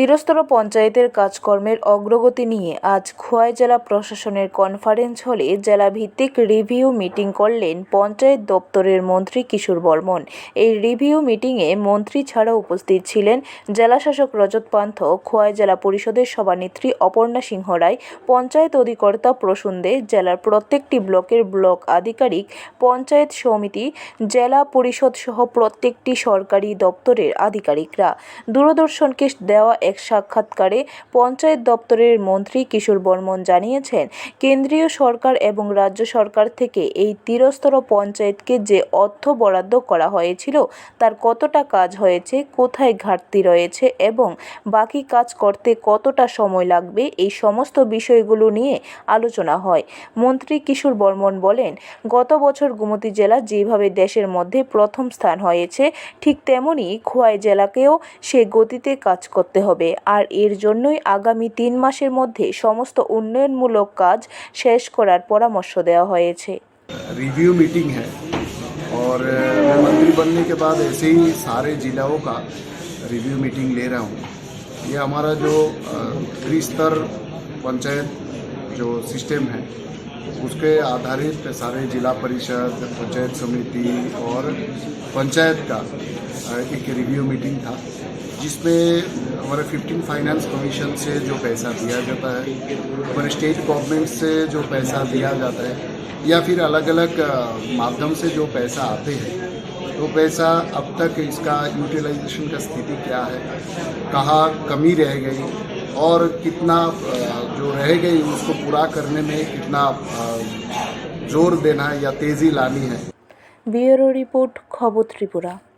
তিরস্তর পঞ্চায়েতের কাজকর্মের অগ্রগতি নিয়ে আজ খোয়াই জেলা প্রশাসনের কনফারেন্স হলে জেলা ভিত্তিক রিভিউ মিটিং করলেন পঞ্চায়েত দপ্তরের মন্ত্রী কিশোর বর্মন। এই রিভিউ মিটিংয়ে মন্ত্রী ছাড়া উপস্থিত ছিলেন জেলাশাসক রজত পান্থ, খোয়াই জেলা পরিষদের সভানেত্রী অপর্ণা সিংহ রায়, পঞ্চায়েত অধিকর্তা প্রসূন দে, জেলার প্রত্যেকটি ব্লকের ব্লক আধিকারিক, পঞ্চায়েত সমিতি, জেলা পরিষদ সহ প্রত্যেকটি সরকারি দপ্তরের আধিকারিকরা। দূরদর্শনকে দেওয়া এক সাক্ষাৎকারে পঞ্চায়েত দপ্তরের মন্ত্রী কিশোর বর্মন জানিয়েছেন, কেন্দ্রীয় সরকার এবং রাজ্য সরকার থেকে এই তিরস্তর পঞ্চায়েতকে যে অর্থ বরাদ্দ করা হয়েছিল, তার কতটা কাজ হয়েছে, কোথায় ঘাটতি রয়েছে এবং বাকি কাজ করতে কতটা সময় লাগবে, এই সমস্ত বিষয়গুলো নিয়ে আলোচনা হয়। মন্ত্রী কিশোর বর্মন বলেন, গত বছর গোমতী জেলা যেভাবে দেশের মধ্যে প্রথম স্থান হয়েছে, ঠিক তেমনি খোয়াই জেলাকেও সে গতিতে কাজ করতে হবে। আর এর জন্যই আগামী তিন মাসের মধ্যে সমস্ত উন্নয়নমূলক কাজ শেষ করার পরামর্শ দেওয়া হয়েছে रिव्यू मीटिंग है और अ, मैं मंत्री बनने के बाद ऐसे ही सारे जिलाओं का रिव्यू मीटिंग ले रहा हूँ ये हमारा जो अ, त्रिस्तर पंचायत जो सिस्टम है उसके आधारित सारे जिला परिषद, पंचायत समिति और पंचायत का एक रिव्यू मीटिंग था, जिसमें हमारे 15 फाइनेंस कमीशन से जो पैसा दिया जाता है, हमारे स्टेट गवर्नमेंट से जो पैसा दिया जाता है, या फिर अलग अलग माध्यम से जो पैसा आते हैं तो पैसा अब तक इसका यूटिलाइजेशन का स्थिति क्या है, कहाँ कमी रह गई और कितना जो रह गई उसको पूरा करने में कितना ज़ोर देना है या तेज़ी लानी है। ब्यूरो रिपोर्ट खबर त्रिपुरा।